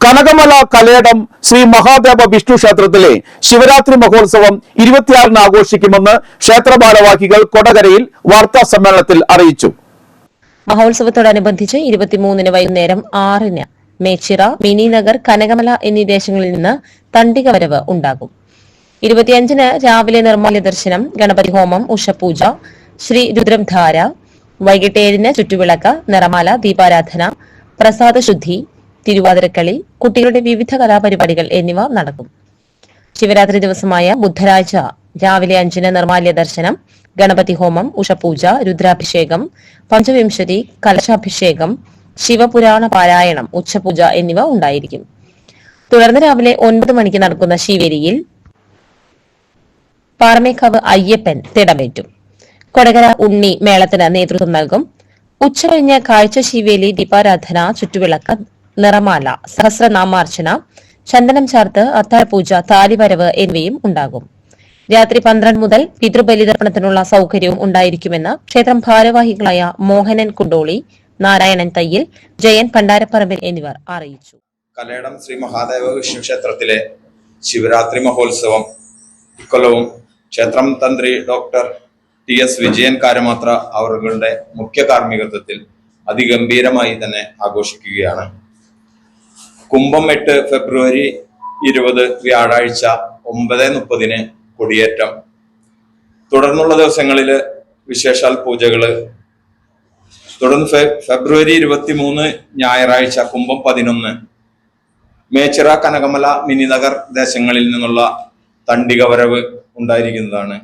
കനകമല കലേടം ശ്രീ മഹാദേവ വിഷ്ണു ക്ഷേത്രത്തിലെ ശിവരാത്രി മഹോത്സവം ഇരുപത്തിയാറിന് ആഘോഷിക്കുമെന്ന് ക്ഷേത്ര ഭാരവാഹികൾ കൊടകരയിൽ വാർത്താ സമ്മേളനത്തിൽ അറിയിച്ചു. മഹോത്സവത്തോടനുബന്ധിച്ച് ഇരുപത്തിമൂന്നിന് വൈകുന്നേരം ആറിന് മേച്ചിറ മിനി നഗർ കനകമല എന്നീ ദേശങ്ങളിൽ നിന്ന് തണ്ടിക വരവ് ഉണ്ടാകും. ഇരുപത്തിയഞ്ചിന് രാവിലെ നിർമ്മാല്യ ദർശനം ഗണപതി ഹോമം ഉഷപൂജ ശ്രീ രുദ്രം ധാര വൈകിട്ട് ഏഴിന് ചുറ്റുവിളക്ക് നിറമാല ദീപാരാധന പ്രസാദ ശുദ്ധി തിരുവാതിരക്കളി കുട്ടികളുടെ വിവിധ കലാപരിപാടികൾ എന്നിവ നടക്കും. ശിവരാത്രി ദിവസമായ ബുധനാഴ്ച രാവിലെ അഞ്ചിന് നിർമാല്യ ദർശനം ഗണപതി ഹോമം ഉഷപൂജ രുദ്രാഭിഷേകം പഞ്ചവിംശതി കലശാഭിഷേകം ശിവപുരാണ പാരായണം ഉച്ചപൂജ എന്നിവ ഉണ്ടായിരിക്കും. തുടർന്ന് രാവിലെ ഒൻപത് മണിക്ക് നടക്കുന്ന ശിവേരിയിൽ പാറമേക്കാവ് അയ്യപ്പൻ തിടമേറ്റും. കൊടകര ഉണ്ണി മേളത്തിന് നേതൃത്വം നൽകും. ഉച്ചകഴിഞ്ഞ് കാഴ്ച ശിവേലി ദീപാരാധന ചുറ്റുവിളക്ക് നിറമാല സഹസ്രനാമാർച്ചന ചന്ദനം ചാർത്ത് അത്താഴപൂജ താലിവരവ് എന്നിവയും ഉണ്ടാകും. രാത്രി പന്ത്രണ്ട് മുതൽ പിതൃബലിതർപ്പണത്തിനുള്ള സൗകര്യവും ഉണ്ടായിരിക്കുമെന്ന് ക്ഷേത്രം ഭാരവാഹികളായ മോഹനൻ കുണ്ടോളി നാരായണൻ തയ്യിൽ ജയൻ പണ്ടാരപ്പറമ്പിൽ എന്നിവർ അറിയിച്ചു. കലയടം ശ്രീ മഹാദേവ വിഷ്ണു ക്ഷേത്രത്തിലെ ശിവരാത്രി മഹോത്സവം ഇക്കൊല്ലവും ക്ഷേത്രം തന്ത്രി ഡോക്ടർ ടി എസ് വിജയൻ കാരമാത്ര അവരുടെ മുഖ്യ കാർമ്മികത്വത്തിൽ അതിഗംഭീരമായി തന്നെ ആഘോഷിക്കുകയാണ്. കുംഭം എട്ട് ഫെബ്രുവരി ഇരുപത് വ്യാഴാഴ്ച ഒമ്പത് മുപ്പതിന് കൊടിയേറ്റം. തുടർന്നുള്ള ദിവസങ്ങളിൽ വിശേഷാൽ പൂജകൾ തുടർന്ന് ഫെ- ഫെബ്രുവരി ഇരുപത്തി മൂന്ന് ഞായറാഴ്ച കുംഭം പതിനൊന്ന്. മേച്ചിറ കനകമല മിനിനഗർ ദേശങ്ങളിൽ നിന്നുള്ള തണ്ടിക വരവ് ഉണ്ടായിരിക്കുന്നതാണ്.